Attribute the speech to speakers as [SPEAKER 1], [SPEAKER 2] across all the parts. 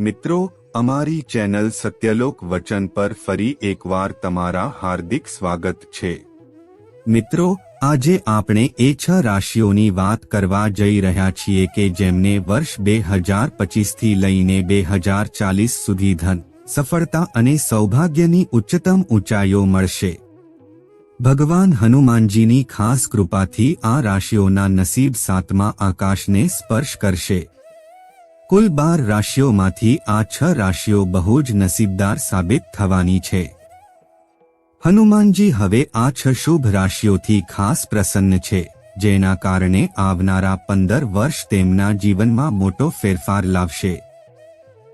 [SPEAKER 1] મિત્રો, અમારી ચેનલ સત્યલોક વચન પર ફરી એકવાર તમારા હાર્દિક સ્વાગત છે. મિત્રો, આજે આપણે એ છ રાશિઓની વાત કરવા જઈ રહ્યા છીએ કે જેમને વર્ષ બે હજાર પચીસથી લઈને બે હજાર ચાલીસ સુધી ધન, સફળતા અને સૌભાગ્યની ઉચ્ચતમ ઊંચાઈઓ મળશે. ભગવાન હનુમાનજીની ખાસ કૃપાથી આ રાશિઓના નસીબ સાતમા આકાશને સ્પર્શ કરશે. કુલ બાર રાશિઓમાંથી આ છ રાશિઓ બહુ જ નસીબદાર સાબિત થવાની છે. હનુમાનજી હવે આ છ શુભ રાશિઓથી ખાસ પ્રસન્ન છે, જેના કારણે આવનારા પંદર વર્ષ તેમના જીવનમાં મોટો ફેરફાર લાવશે.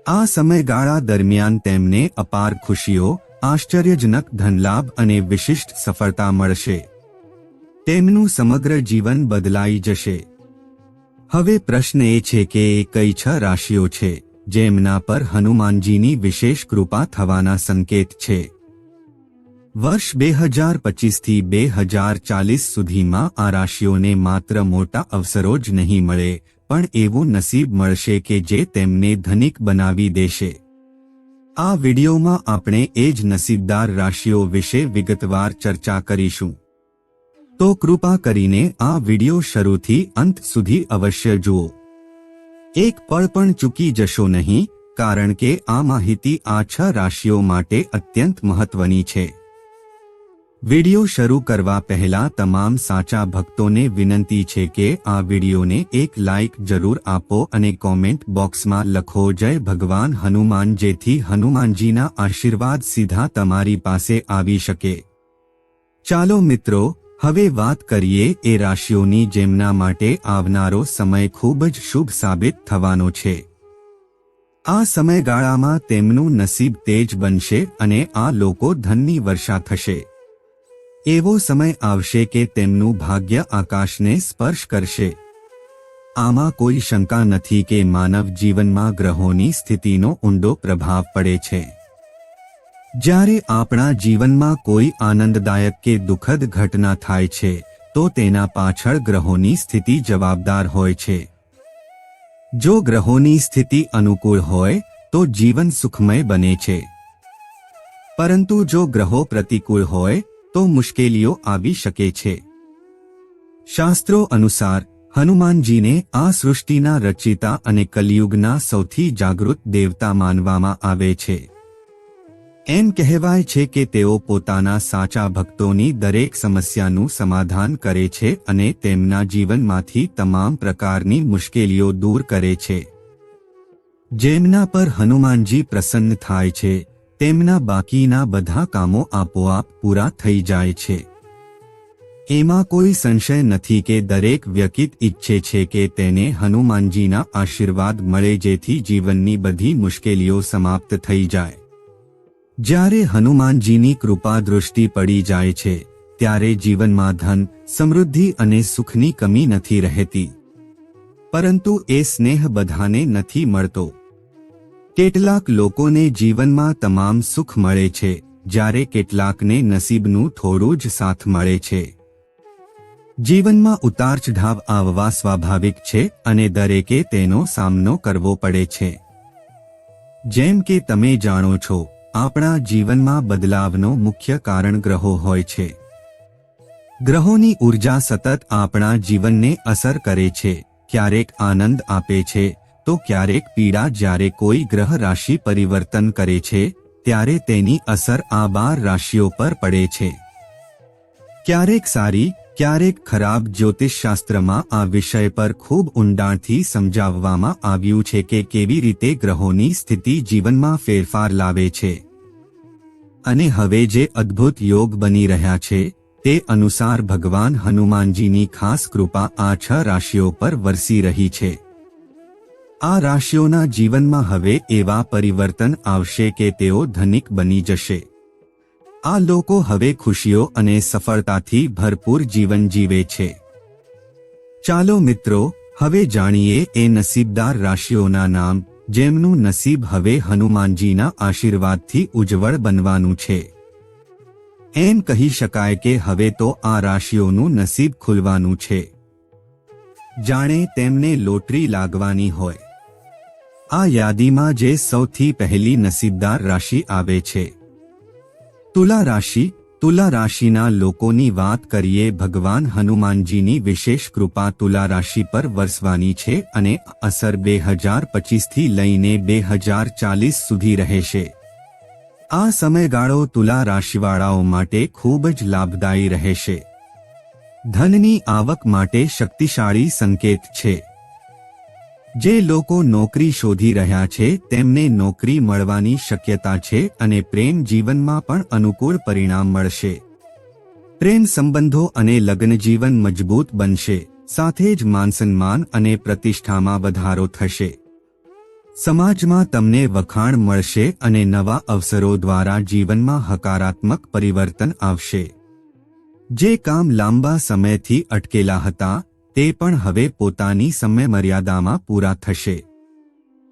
[SPEAKER 1] આ સમયગાળા દરમિયાન તેમને અપાર ખુશીઓ, આશ્ચર્યજનક ધનલાભ અને વિશિષ્ટ સફળતા મળશે. તેમનું સમગ્ર જીવન બદલાઈ જશે. હવે પ્રશ્ન એ છે કે એ કઈ છ રાશિઓ છે, જેમના પર હનુમાનજીની વિશેષ કૃપા થવાના સંકેત છે? વર્ષ બે હજાર પચીસથી બે હજાર ચાલીસ સુધીમાં આ રાશિઓને માત્ર મોટા અવસરો જ નહીં મળે, પણ એવું નસીબ મળશે કે જે તેમને ધનિક બનાવી દેશે. આ વિડિયોમાં આપણે એ જ નસીબદાર રાશિઓ વિશે વિગતવાર ચર્ચા કરીશું. તો કૃપા કરીને આ વિડિયો શરૂથી અંત સુધી અવશ્ય જુઓ. એક પળ પણ ચૂકી જશો નહીં, કારણ કે આ માહિતી આ છ રાશિઓ માટે અત્યંત મહત્વની છે. વિડિયો શરૂ કરવા પહેલા તમામ સાચા ભક્તોને વિનંતી છે કે આ વિડિયોને એક લાઇક જરૂર આપો અને કોમેન્ટ બોક્સમાં લખો, જય ભગવાન હનુમાન. જેથી હનુમાનજીના આશીર્વાદ સીધા તમારી પાસે આવી શકે. ચાલો મિત્રો હવે વાત કરીએ એ રાશિઓની જેમના માટે આવનારો સમય ખૂબ જ શુભ સાબિત થવાનો છે. આ સમયગાળામાં તેમનું નસીબ તેજ બનશે અને આ લોકો ધનની વર્ષા થશે. એવો સમય આવશે કે તેમનું ભાગ્ય આકાશને સ્પર્શ કરશે. આમાં કોઈ શંકા નથી કે માનવ જીવનમાં ગ્રહોની સ્થિતિનો ઊંડો પ્રભાવ પડે છે. જ્યારે આપણા જીવનમાં કોઈ આનંદદાયક કે દુઃખદ ઘટના થાય છે, તો તેના પાછળ ગ્રહોની સ્થિતિ જવાબદાર હોય છે. જો ગ્રહોની સ્થિતિ અનુકૂળ હોય, તો જીવન સુખમય બને છે. પરંતુ જો ગ્રહો પ્રતિકૂળ હોય, તો મુશ્કેલીઓ આવી શકે છે. શાસ્ત્રો અનુસાર, હનુમાનજીને આ સૃષ્ટિના રચિતા અને કલિયુગના સૌથી જાગૃત દેવતા માનવામાં આવે છે. એમ કહેવાય છે કે તેઓ પોતાના સાચા ભક્તોની દરેક સમસ્યાનું સમાધાન કરે છે અને તેમના જીવનમાંથી તમામ પ્રકારની મુશ્કેલીઓ દૂર કરે છે. જેમના પર હનુમાનજી પ્રસન્ન થાય છે, તેમના બાકીના બધા કામો આપોઆપ પૂરા થઈ જાય છે. એમાં કોઈ સંશય નથી કે દરેક વ્યક્તિ ઈચ્છે છે કે તેને હનુમાનજીના આશીર્વાદ મળે જેથી જીવનની બધી મુશ્કેલીઓ સમાપ્ત થઈ જાય. જ્યારે હનુમાનજીની કૃપા દૃષ્ટિ પડી જાય છે, ત્યારે જીવનમાં ધન, સમૃદ્ધિ અને સુખની કમી નથી રહેતી. પરંતુ એ સ્નેહ બધાને નથી મળતો. કેટલાક લોકોને જીવનમાં તમામ સુખ મળે છે, જ્યારે કેટલાકને નસીબનું થોડું જ સાથ મળે છે. જીવનમાં ઉતાર ચઢાવ આવવા સ્વાભાવિક છે અને દરેકે તેનો સામનો કરવો પડે છે. જેમ કે તમે જાણો છો આપણા જીવનમાં બદલાવનો મુખ્ય કારણ ગ્રહો હોય છે. ગ્રહોની ઊર્જા સતત આપણા જીવનને અસર કરે છે. ક્યારેક આનંદ આપે છે, તો ક્યારેક પીડા જ્યારે કોઈ ગ્રહ રાશિ પરિવર્તન કરે છે, ત્યારે તેની અસર આ બાર રાશિઓ પર પડે છે. ક્યારેક સારી, ક્યારેક ખરાબ જ્યોતિષશાસ્ત્રમાં આ વિષય પર ખૂબ ઊંડાણથી સમજાવવામાં આવ્યું છે કે કેવી રીતે ગ્રહોની સ્થિતિ જીવનમાં ફેરફાર લાવે છે. અને હવે જે અદ્ભુત યોગ બની રહ્યા છે, તે અનુસાર ભગવાન હનુમાનજીની ખાસ કૃપા આ છ રાશિઓ પર વરસી રહી છે. આ રાશિઓના જીવનમાં હવે એવા પરિવર્તન આવશે કે તેઓ ધનિક બની જશે. આ લોકો હવે ખુશીઓ અને સફળતાથી ભરપૂર જીવન જીવે છે. ચાલો મિત્રો, હવે જાણીએ એ નસીબદાર રાશિઓના નામ. જેમનું નસીબ હવે હનુમાનજીના આશીર્વાદથી ઉજ્જવળ બનવાનું છે. એમ કહી શકાય કે હવે તો આ રાશિઓનું નસીબ ખુલવાનું છે. જાણે તેમને લોટરી લાગવાની હોય. આ યાદીમાં જે સૌથી પહેલી નસીબદાર રાશિ આવે છે. તુલા રાશિ તુલા રાશિના લોકોની વાત કરીએ, ભગવાન હનુમાનજીની વિશેષ કૃપા તુલા રાશિ પર વરસવાની છે અને અસર બે હજાર પચીસથી લઈને બે હજાર ચાલીસ સુધી રહેશે. આ સમયગાળો તુલા રાશિવાળાઓ માટે ખૂબ જ લાભદાયી રહેશે. ધનની આવક માટે શક્તિશાળી સંકેત છે. જે લોકો નોકરી શોધી રહ્યા છે, તેમને નોકરી મળવાની શક્યતા છે અને પ્રેમ જીવનમાં પણ અનુકૂળ પરિણામ મળશે. પ્રેમ સંબંધો અને લગ્ન જીવન મજબૂત બનશે, સાથે જ માનસન્માન અને પ્રતિષ્ઠામાં વધારો થશે. સમાજમાં તમને વખાણ મળશે અને નવા અવસરો દ્વારા જીવનમાં હકારાત્મક પરિવર્તન આવશે. જે કામ લાંબા સમયથી અટકેલા હતા તે પણ હવે પોતાની સમયમર્યાદામાં પૂરા થશે.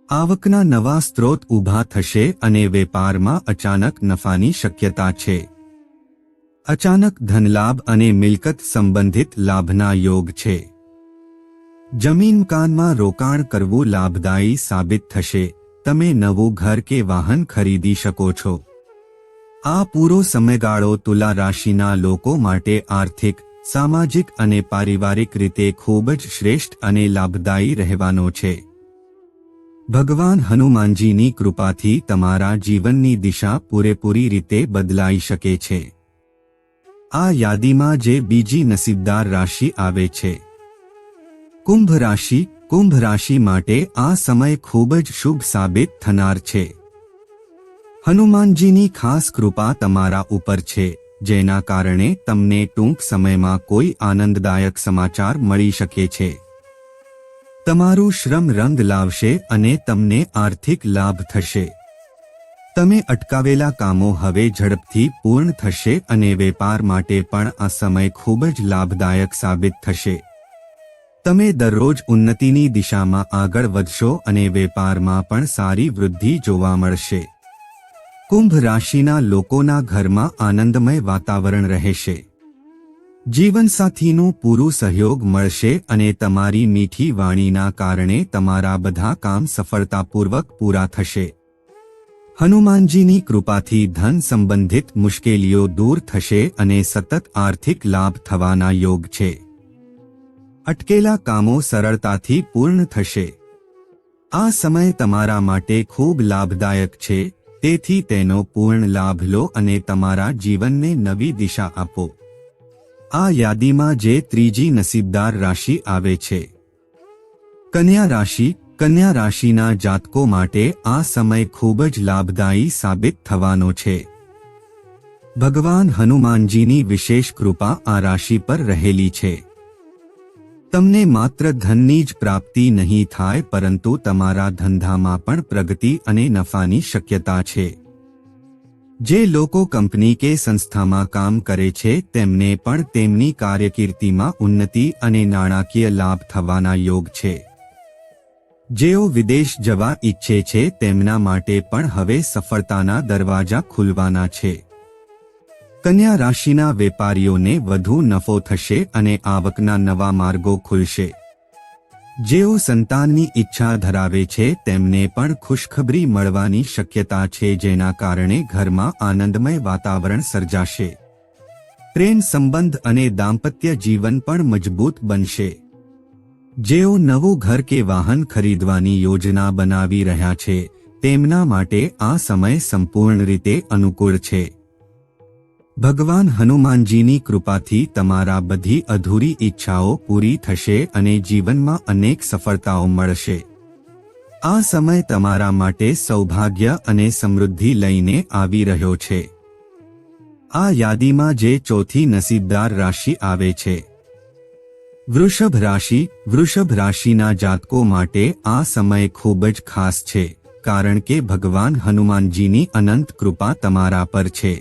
[SPEAKER 1] આવકના નવા સ્ત્રોત ઊભા થશે અને વેપારમાં અચાનક નફાની શક્યતા છે. અચાનક ધનલાભ અને મિલકત સંબંધિત લાભના યોગ છે. જમીન મકાનમાં રોકાણ કરવું લાભદાયી સાબિત થશે. તમે નવું ઘર કે વાહન ખરીદી શકો છો. આ પૂરો સમયગાળો તુલા રાશિના લોકો માટે આર્થિક સામાજિક અને પારિવારિક રીતે ખૂબ જ શ્રેષ્ઠ અને લાભદાયી રહેવાનો છે. ભગવાન હનુમાનજીની કૃપાથી તમારા જીવનની દિશા પૂરેપૂરી રીતે બદલાઈ શકે છે. આ યાદીમાં જે બીજી નસીબદાર રાશિ આવે છે. કુંભ રાશિ કુંભ રાશિ માટે આ સમય ખૂબ જ શુભ સાબિત થનાર છે. હનુમાનજીની ખાસ કૃપા તમારા ઉપર છે. જેના કારણે તમને ટૂંક સમયમાં કોઈ આનંદદાયક સમાચાર મળી શકે છે. તમારું શ્રમ રંગ લાવશે અને તમને આર્થિક લાભ થશે. તમે અટકાવેલા કામો હવે ઝડપથી પૂર્ણ થશે અને વેપાર માટે પણ આ સમય ખૂબ જ લાભદાયક સાબિત થશે. તમે દરરોજ ઉન્નતિની દિશામાં આગળ વધશો અને વેપારમાં પણ સારી વૃદ્ધિ જોવા મળશે. કુંભ રાશિના લોકોના ઘરમાં આનંદમય વાતાવરણ રહેશે. જીવનસાથીનું પૂરું સહયોગ મળશે અને તમારી મીઠી વાણીના કારણે તમારા બધા કામ સફળતાપૂર્વક પૂરા થશે. હનુમાનજીની કૃપાથી ધન સંબંધિત મુશ્કેલીઓ દૂર થશે અને સતત આર્થિક લાભ થવાના યોગ છે. અટકેલા કામો સરળતાથી પૂર્ણ થશે. આ સમય તમારા માટે ખૂબ લાભદાયક છે તેથી તેનો પૂર્ણ લાભ લો અને તમારા જીવનને નવી દિશા આપો. આ યાદીમાં જે ત્રીજી નસીબદાર રાશિ આવે છે. કન્યા રાશિ, કન્યા રાશિના જાતકો માટે આ સમય ખૂબ જ લાભદાયી સાબિત થવાનો છે. ભગવાન હનુમાનજીની વિશેષ કૃપા આ રાશિ પર રહેલી છે. તમને માત્ર ધનની જ પ્રાપ્તિ નહીં થાય, પરંતુ તમારા ધંધામાં પણ પ્રગતિ અને નફાની શક્યતા છે. જે લોકો કંપની કે સંસ્થામાં કામ કરે છે, તેમને પણ તેમની કાર્યકીર્તિમાં ઉન્નતિ અને નાણાકીય લાભ થવાના યોગ છે. જેઓ વિદેશ જવા ઈચ્છે છે, તેમના માટે પણ હવે સફળતાના દરવાજા ખુલવાના છે. કન્યા રાશિના વેપારીઓને વધુ નફો થશે અને આવકના નવા માર્ગો ખુલશે. જેઓ સંતાનની ઈચ્છા ધરાવે છે, તેમને પણ ખુશખબરી મળવાની શક્યતા છે, જેના કારણે ઘરમાં આનંદમય વાતાવરણ સર્જાશે. પ્રેમ સંબંધ અને દાંપત્ય જીવન પણ મજબૂત બનશે. જેઓ નવું ઘર કે વાહન ખરીદવાની યોજના બનાવી રહ્યા છે, તેમના માટે આ સમય સંપૂર્ણ રીતે અનુકૂળ છે. ભગવાન હનુમાનજીની કૃપાથી તમારા બધી અધૂરી ઈચ્છાઓ પૂરી થશે અને જીવનમાં અનેક સફળતાઓ મળશે. આ સમય તમારા માટે સૌભાગ્ય અને સમૃદ્ધિ લઈને આવી રહ્યો છે. આ યાદીમાં જે ચોથી નસીબદાર રાશિ આવે છે. વૃષભ રાશિ, વૃષભ રાશિના જાતકો માટે આ સમય ખૂબ જ ખાસ છે, કારણ કે ભગવાન હનુમાનજીની અનંત કૃપા તમારા પર છે.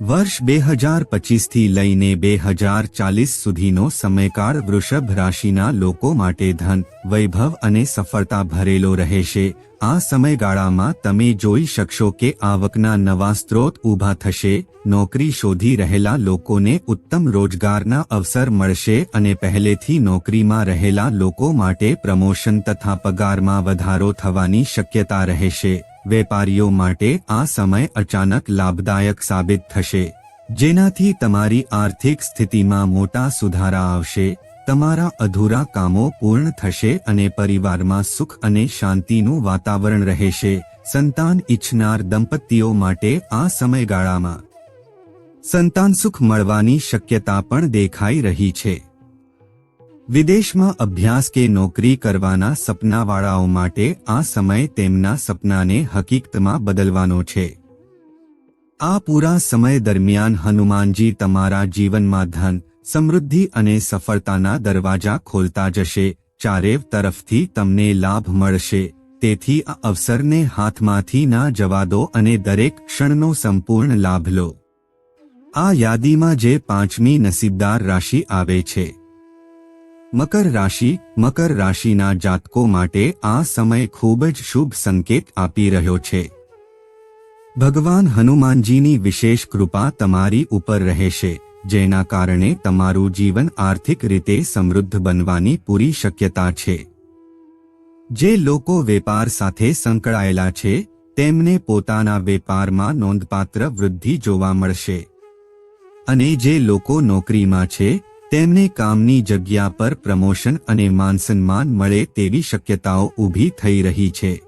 [SPEAKER 1] વર્ષ બે હજાર પચીસથી લઈને બે હજાર ચાલીસ સુધીનો સમયકાળ વૃષભ રાશિના લોકો માટે ધન, વૈભવ અને સફળતા ભરેલો રહેશે. આ સમયગાળામાં તમે જોઈ શકશો કે આવકના નવા સ્ત્રોત ઊભા થશે, નોકરી શોધી રહેલા લોકોને ઉત્તમ રોજગારના અવસર મળશે અને પહેલેથી નોકરીમાં રહેલા લોકો માટે પ્રમોશન તથા પગારમાં વધારો થવાની શક્યતા રહેશે. વેપારીઓ માટે આ સમય અચાનક લાભદાયક સાબિત થશે. જેનાથી તમારી આર્થિક સ્થિતિમાં મોટા સુધારા આવશે. તમારા અધૂરા કામો પૂર્ણ થશે અને પરિવારમાં સુખ અને શાંતિનું વાતાવરણ રહેશે. સંતાન ઈચ્છનાર દંપતીઓ માટે આ સમયગાળામાં સંતાન સુખ મળવાની શક્યતા પણ દેખાઈ રહી છે. વિદેશમાં અભ્યાસ કે નોકરી કરવાના સપનાવાળાઓ માટે આ સમય તેમના સપનાને હકીકતમાં બદલવાનો છે. આ પૂરા સમય દરમિયાન હનુમાનજી તમારા જીવનમાં ધન, સમૃદ્ધિ અને સફળતાના દરવાજા ખોલતા જશે, ચારેવ તરફથી તમને લાભ મળશે, તેથી આ અવસરને હાથમાંથી ના જવા દો અને દરેક ક્ષણનો સંપૂર્ણ લાભ લો. આ યાદીમાં જે પાંચમી નસીબદાર રાશિ આવે છે. મકર રાશિ, મકર રાશિના જાતકો માટે આ સમય ખૂબ જ શુભ સંકેત આપી રહ્યો છે. ભગવાન હનુમાનજીની વિશેષ કૃપા તમારી ઉપર રહેશે, જેના કારણે તમારું જીવન આર્થિક રીતે સમૃદ્ધ બનવાની પૂરી શક્યતા છે. જે લોકો વેપાર સાથે સંકળાયેલા છે, તેમને પોતાના વેપારમાં નોંધપાત્ર વૃદ્ધિ જોવા મળશે. અને જે લોકો નોકરીમાં છે તેમને કામની જગ્યા પર પ્રમોશન અને માનસન્માન મળે તેવી શક્યતાઓ ઊભી થઈ રહી છે.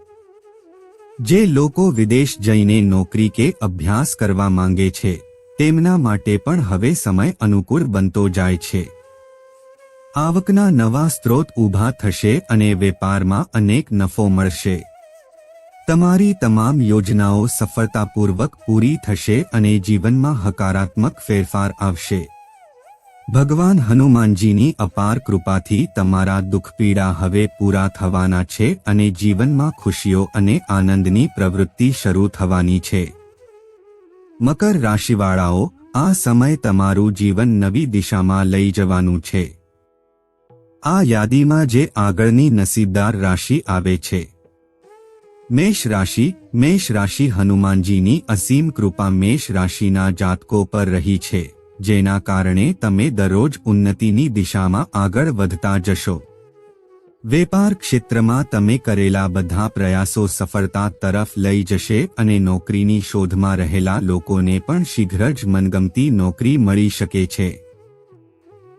[SPEAKER 1] જે લોકો વિદેશ જઈને નોકરી કે અભ્યાસ કરવા માંગે છે, તેમના માટે પણ હવે સમય અનુકૂળ બનતો જાય છે. આવકના નવા સ્ત્રોત ઊભા થશે અને વેપારમાં અનેક નફો મળશે. તમારી તમામ યોજનાઓ સફળતાપૂર્વક પૂરી થશે અને જીવનમાં હકારાત્મક ફેરફાર આવશે. ભગવાન હનુમાનજીની અપાર કૃપાથી તમારા દુઃખ પીડા હવે પૂરા થવાના છે અને જીવનમાં ખુશીઓ અને આનંદની પ્રવૃત્તિ શરૂ થવાની છે. મકર રાશિવાળાઓ, આ સમય તમારું જીવન નવી દિશામાં લઈ જવાનું છે. આ યાદીમાં જે આગળની નસીબદાર રાશિ આવે છે. મેષ રાશિ મેષ રાશિ હનુમાનજીની અસીમ કૃપા મેષ રાશિના જાતકો પર રહી છે. જેના કારણે તમે દરરોજ ઉન્નતિની દિશામાં આગળ વધતા જશો. વેપાર ક્ષેત્રમાં તમે કરેલા બધા પ્રયાસો સફળતા તરફ લઈ જશે અને નોકરીની શોધમાં રહેલા લોકોને પણ શીઘ્ર જ મનગમતી નોકરી મળી શકે છે.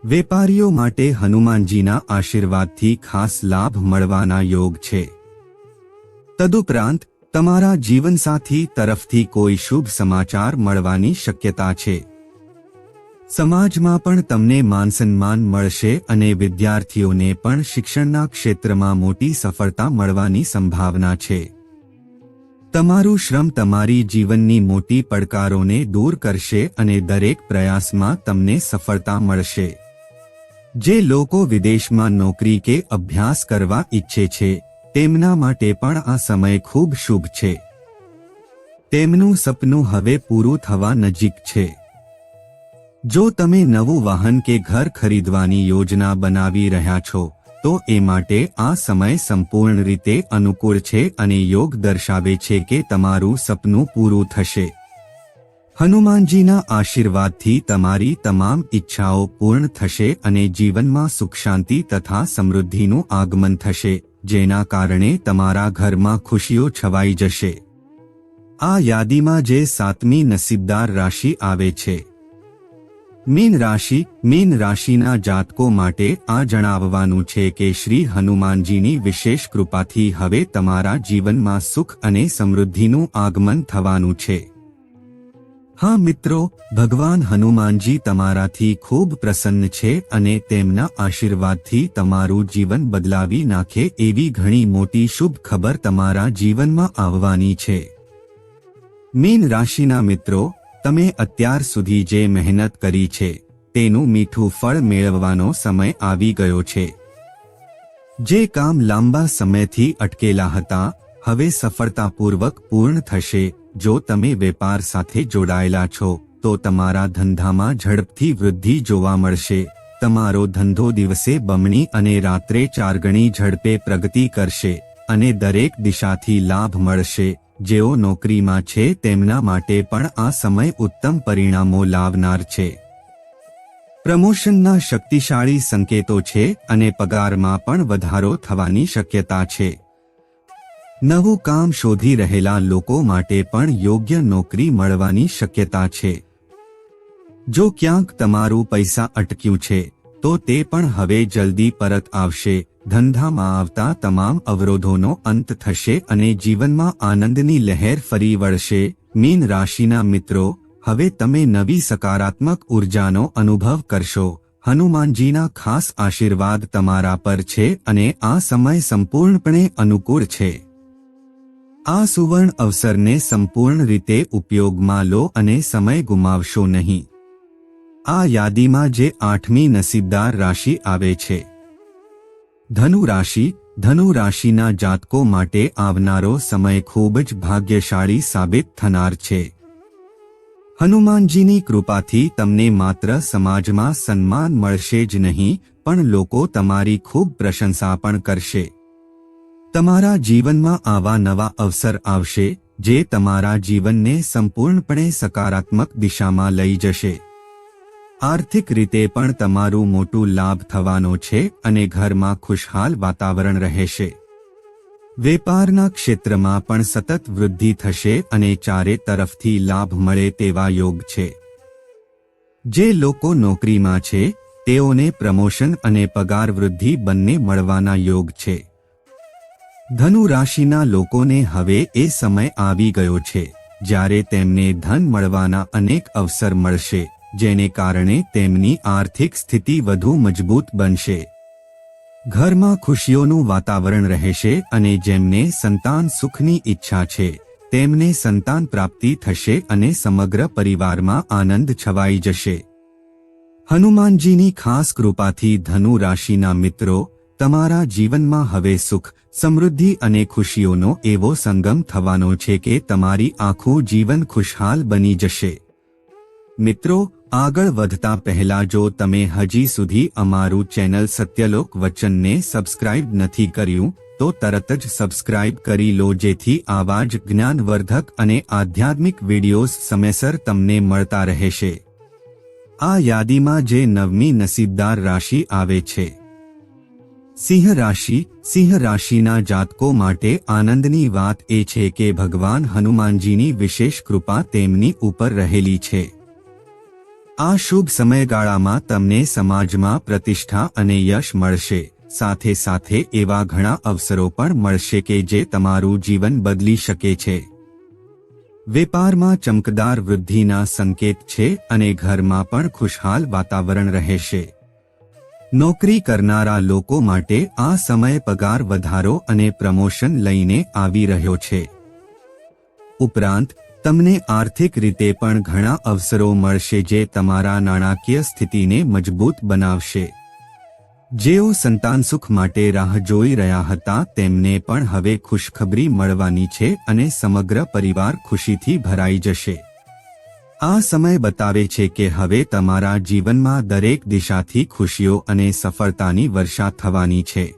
[SPEAKER 1] વેપારીઓ માટે હનુમાનજીના આશીર્વાદથી ખાસ લાભ મળવાના યોગ છે. તદુપરાંત, તમારા જીવનસાથી તરફથી કોઈ શુભ સમાચાર મળવાની શક્યતા છે. સમાજમાં પણ તમને માનસન્માન મળશે અને વિદ્યાર્થીઓને પણ શિક્ષણના ક્ષેત્રમાં મોટી સફળતા મળવાની સંભાવના છે. તમારું શ્રમ તમારી જીવનની મોટી પડકારોને દૂર કરશે અને દરેક પ્રયાસમાં તમને સફળતા મળશે. જે લોકો વિદેશમાં નોકરી કે અભ્યાસ કરવા ઈચ્છે છે, તેમના માટે પણ આ સમય ખૂબ શુભ છે. તેમનું સપનું હવે પૂરું થવા નજીક છે. જો તમે નવું વાહન કે ઘર ખરીદવાની યોજના બનાવી રહ્યા છો, તો એ માટે આ સમય સંપૂર્ણ રીતે અનુકૂળ છે અને યોગ દર્શાવે છે કે તમારું સપનું પૂરું થશે. હનુમાનજીના આશીર્વાદથી તમારી તમામ ઈચ્છાઓ પૂર્ણ થશે અને જીવનમાં સુખ શાંતિ તથા સમૃદ્ધિનું આગમન થશે, જેના કારણે તમારા ઘરમાં ખુશીઓ છવાઈ જશે. આ યાદીમાં જે સાતમી નસીબદાર રાશિ આવે છે મીન રાશિ, મીન રાશિના જાતકો માટે આ જણાવવાનું છે કે શ્રી હનુમાનજીની વિશેષ કૃપાથી હવે તમારા જીવનમાં સુખ અને સમૃદ્ધિનું આગમન થવાનું છે. હા મિત્રો, ભગવાન હનુમાનજી તમારાથી ખૂબ પ્રસન્ન છે અને તેમના આશીર્વાદથી તમારું જીવન બદલાવી નાખે એવી ઘણી મોટી શુભ ખબર તમારા જીવનમાં આવવાની છે. મીન રાશિના મિત્રો તમે અત્યાર સુધી જે મહેનત કરી છે, તેનું મીઠું ફળ મેળવવાનો સમય આવી ગયો છે. જે કામ લાંબા સમયથી અટકેલા હતા, હવે સફળતાપૂર્વક પૂર્ણ થશે. જો તમે વેપાર સાથે જોડાયેલા છો, તો તમારા ધંધામાં ઝડપથી વૃદ્ધિ જોવા મળશે. તમારો ધંધો દિવસે બમણી અને રાત્રે ચાર ગણી ઝડપે પ્રગતિ કરશે અને દરેક દિશાથી લાભ મળશે. જેઓ નોકરીમાં છે તેમના માટે પણ આ સમય ઉત્તમ પરિણામો લાવનાર છે. પ્રમોશનના શક્તિશાળી સંકેતો છે અને પગારમાં પણ વધારો થવાની શક્યતા છે. નવું કામ શોધી રહેલા લોકો માટે પણ યોગ્ય નોકરી મળવાની શક્યતા છે. જો ક્યાંક તમારું પૈસા અટક્યું છે, તો તે પણ હવે જલ્દી પરત આવશે. ધંધામાં આવતા તમામ અવરોધોનો અંત થશે અને જીવનમાં આનંદની લહેર ફરી વળશે. મીન રાશિના મિત્રો, હવે તમે નવી સકારાત્મક ઉર્જાનો અનુભવ કરશો. હનુમાનજીના ખાસ આશીર્વાદ તમારા પર છે અને આ સમય સંપૂર્ણપણે અનુકૂળ છે. આ સુવર્ણ અવસરને સંપૂર્ણ રીતે ઉપયોગમાં લો અને સમય ગુમાવશો નહીં. આ યાદીમાં જે આઠમી નસીબદાર રાશિ આવે છે. ધનુ રાશિ ધનુ રાશિના જાતકો માટે આવનારો સમય ખૂબ જ ભાગ્યશાળી સાબિત થનાર છે. હનુમાનજીની કૃપાથી તમને માત્ર સમાજમાં સન્માન મળશે જ નહીં, પણ લોકો તમારી ખૂબ પ્રશંસા પણ કરશે. તમારા જીવનમાં આવા નવા અવસર આવશે, જે તમારા જીવનને સંપૂર્ણપણે સકારાત્મક દિશામાં લઈ જશે. આર્થિક રીતે પણ તમારું મોટું લાભ થવાનો છે અને ઘરમાં ખુશહાલ વાતાવરણ રહેશે. વેપારના ક્ષેત્રમાં પણ સતત વૃદ્ધિ થશે અને ચારે તરફથી લાભ મળે તેવા યોગ છે. જે લોકો નોકરીમાં છે, તેઓને પ્રમોશન અને પગાર વૃદ્ધિ બંને મળવાના યોગ છે. ધનુ રાશિના લોકોને હવે એ સમય આવી ગયો છે, જ્યારે તેમને ધન મળવાના અનેક અવસર મળશે. જેને કારણે તેમની આર્થિક સ્થિતિ વધુ મજબૂત બનશે. ઘરમાં ખુશીઓનું વાતાવરણ રહેશે અને જેમને સંતાન સુખની ઈચ્છા છે, તેમને સંતાન પ્રાપ્તિ થશે અને સમગ્ર પરિવારમાં આનંદ છવાઈ જશે. હનુમાનજીની ખાસ કૃપાથી ધનુ રાશિના મિત્રો, તમારા જીવનમાં હવે સુખ, સમૃદ્ધિ અને ખુશીઓનો એવો સંગમ થવાનો છે કે તમારી આખું જીવન ખુશહાલ બની જશે. મિત્રો, આગળ વધતા પહેલા જો તમે હજી સુધી અમારું ચેનલ સત્યલોક વચનને સબસ્ક્રાઇબ નથી કર્યું, તો તરત જ સબસ્ક્રાઇબ કરી લો જેથી આવા જ જ્ઞાનવર્ધક અને આધ્યાત્મિક વિડીયોઝ સમયસર તમને મળતા રહેશે. આ યાદીમાં જે નવમી નસીબદાર રાશિ આવે છે. સિંહ રાશિ, સિંહ રાશિના જાતકો માટે આનંદની વાત એ છે કે ભગવાન હનુમાનજીની વિશેષ કૃપા તેમની ઉપર રહેલી છે. આ શુભ સમયગાળામાં તમને સમાજમાં પ્રતિષ્ઠા અને યશ મળશે. સાથે સાથે એવા ઘણા અવસરો પણ મળશે કે જે તમારું જીવન બદલી શકે છે. વેપારમાં ચમકદાર વૃદ્ધિના સંકેત છે અને ઘરમાં પણ ખુશહાલ વાતાવરણ રહેશે. નોકરી કરનારા લોકો માટે આ સમય પગાર વધારો અને પ્રમોશન લઈને આવી રહ્યો છે. ઉપરાંત તમને આર્થિક રીતે પણ ઘણા અવસરો મળશે જે તમારા નાણાકીય સ્થિતિને મજબૂત બનાવશે. જેઓ સંતાન સુખ માટે રાહ જોઈ રહ્યા હતા તેમને પણ હવે ખુશખબરી મળવાની છે અને સમગ્ર પરિવાર ખુશીથી ભરાઈ જશે. આ સમય બતાવે છે કે હવે તમારા જીવનમાં દરેક દિશાથી ખુશીઓ અને સફળતાની વર્ષા થવાની છે.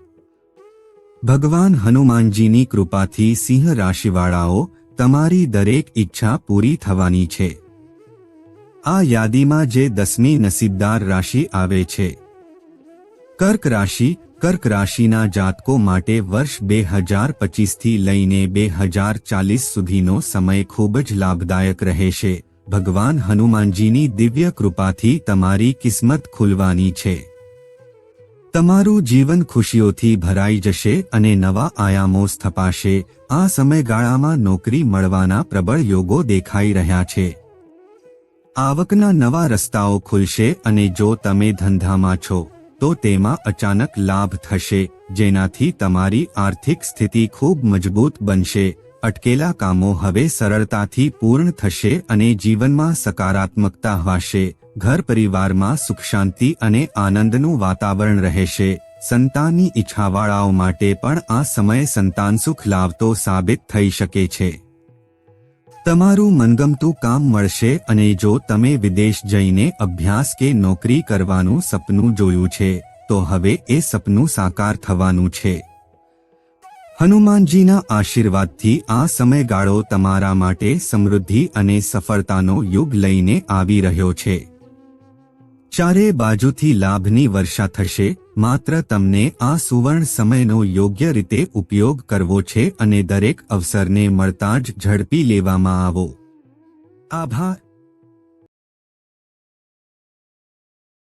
[SPEAKER 1] ભગવાન હનુમાનજીની કૃપાથી સિંહ રાશિવાળાઓ તમારી દરેક ઈચ્છા પૂરી થવાની છે. આ યાદીમાં જે દસમી નસીબદાર રાશિ આવે છે. કર્ક રાશિ, કર્ક રાશિના જાતકો માટે વર્ષ બે હજાર પચીસથી લઈને બે હજાર ચાલીસ સુધીનો સમય ખૂબ જ લાભદાયક રહેશે ભગવાન હનુમાનજીની દિવ્ય કૃપાથી તમારી કિસ્મત ખુલવાની છે. તમારું જીવન ખુશીઓથી ભરાઈ જશે અને નવા આયામો સ્થપાશે. આ સમયગાળામાં નોકરી મળવાના પ્રબળ યોગો દેખાઈ રહ્યા છે. આવકના નવા રસ્તાઓ ખુલશે અને જો તમે ધંધામાં છો, તો તેમાં અચાનક લાભ થશે, જેનાથી તમારી આર્થિક સ્થિતિ ખૂબ મજબૂત બનશે. અટકેલા કામો હવે સરળતાથી પૂર્ણ થશે અને જીવનમાં સકારાત્મકતા હશે ઘર પરિવારમાં સુખ શાંતિ અને આનંદનું વાતાવરણ રહેશે. સંતાનની ઈચ્છાવાળાઓ માટે પણ આ સમય સંતાન સુખ લાવતો સાબિત થઈ શકે છે. તમારું મનગમતું કામ મળશે અને જો તમે વિદેશ જઈને અભ્યાસ કે નોકરી કરવાનું સપનું જોયું છે, તો હવે એ સપનું સાકાર થવાનું છે. હનુમાનજીના આશીર્વાદથી આ સમયગાળો તમારા માટે સમૃદ્ધિ અને સફળતાનો યુગ લઈને આવી રહ્યો છે. ચારે બાજુથી લાભની વર્ષા થશે, માત્ર તમને આ સુવર્ણ સમયનો યોગ્ય રીતે ઉપયોગ કરવો છે અને દરેક અવસરને મળતા જ ઝડપી લેવામાં આવો. આભાર.